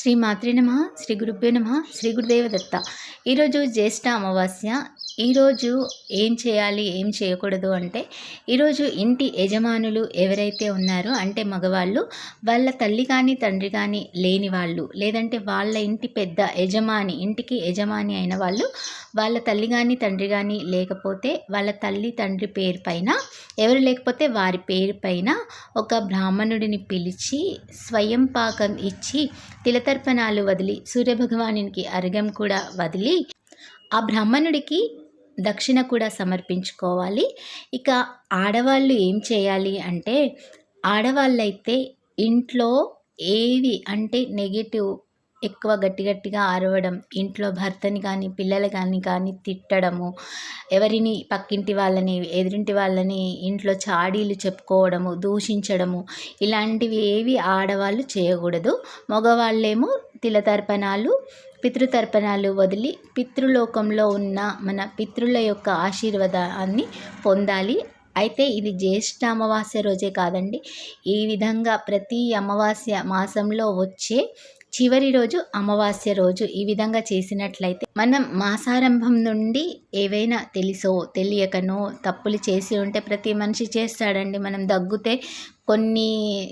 శ్రీ మాతృ నమ శ్రీ గురుభ్యో నమ శ్రీ గురుదేవ దత్త ఈరోజు జ్యేష్ఠ అమావాస్య ఈరోజు ఏం చేయాలి ఏం చేయకూడదు అంటే ఈరోజు ఇంటి యజమానులు ఎవరైతే ఉన్నారో అంటే మగవాళ్ళు వాళ్ళ తల్లి కానీ తండ్రి కానీ లేని వాళ్ళు లేదంటే వాళ్ళ ఇంటి పెద్ద యజమాని ఇంటికి యజమాని అయిన వాళ్ళు వాళ్ళ తల్లి కానీ తండ్రి కానీ లేకపోతే వాళ్ళ తల్లి తండ్రి పేరు పైన ఎవరు లేకపోతే వారి పేరు పైన ఒక బ్రాహ్మణుడిని పిలిచి స్వయం పాకం ఇచ్చి తిలతర్పణాలు వదిలి సూర్యభగవానికి అర్ఘం కూడా వదిలి ఆ బ్రాహ్మణుడికి దక్షిణ కూడా సమర్పించుకోవాలి. ఇక ఆడవాళ్ళు ఏం చేయాలి అంటే ఆడవాళ్ళైతే ఇంట్లో ఏవి అంటే నెగిటివ్ ఎక్కువ గట్టి గట్టిగా అరవడం ఇంట్లో భర్తని కానీ పిల్లలు కానీ కానీ తిట్టడము ఎవరిని పక్కింటి వాళ్ళని ఎదురింటి వాళ్ళని ఇంట్లో చాడీలు చెప్పుకోవడము దూషించడము ఇలాంటివి ఏవి ఆడవాళ్ళు చేయకూడదు. మగవాళ్ళేమో తిలతర్పణాలు పితృతర్పణాలు వదిలి పితృలోకంలో ఉన్న మన పితృల యొక్క ఆశీర్వాదాన్ని పొందాలి. అయితే ఇది జ్యేష్ఠ అమావాస్య రోజే కాదండి. ఈ విధంగా ప్రతి అమావాస్య మాసంలో వచ్చే చివరి రోజు అమావాస్య రోజు ఈ విధంగా చేసినట్లయితే మనం మాసారంభం నుండి ఏవైనా తెలుసో తెలియకనో తప్పులు చేసి ఉంటే ప్రతి మనిషి చేస్తాడండి. మనం దగ్గుతే కొన్ని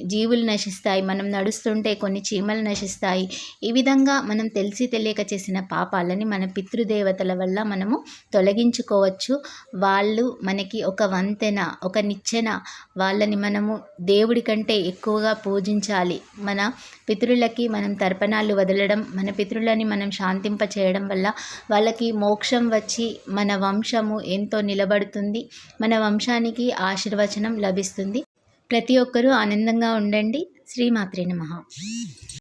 జీవులు నశిస్తాయి మనం నడుస్తుంటే కొన్ని చీమలు నశిస్తాయి. ఈ విధంగా మనం తెలిసి తెలియక చేసిన పాపాలని మన పితృదేవతల వల్ల మనము తొలగించుకోవచ్చు. వాళ్ళు మనకి ఒక వంతెన ఒక నిచ్చెన వాళ్ళని మనము దేవుడి కంటే ఎక్కువగా పూజించాలి. మన పితృలకి మనం తర్పణాలు వదలడం మన పితృలని మనం శాంతింప చేయడం వల్ల వాళ్ళకి మోక్షం వచ్చి మన వంశము ఎంతో నిలబడుతుంది. మన వంశానికి ఆశీర్వచనం లభిస్తుంది. ప్రతి ఒక్కరూ ఆనందంగా ఉండండి. శ్రీమాత్రే నమ.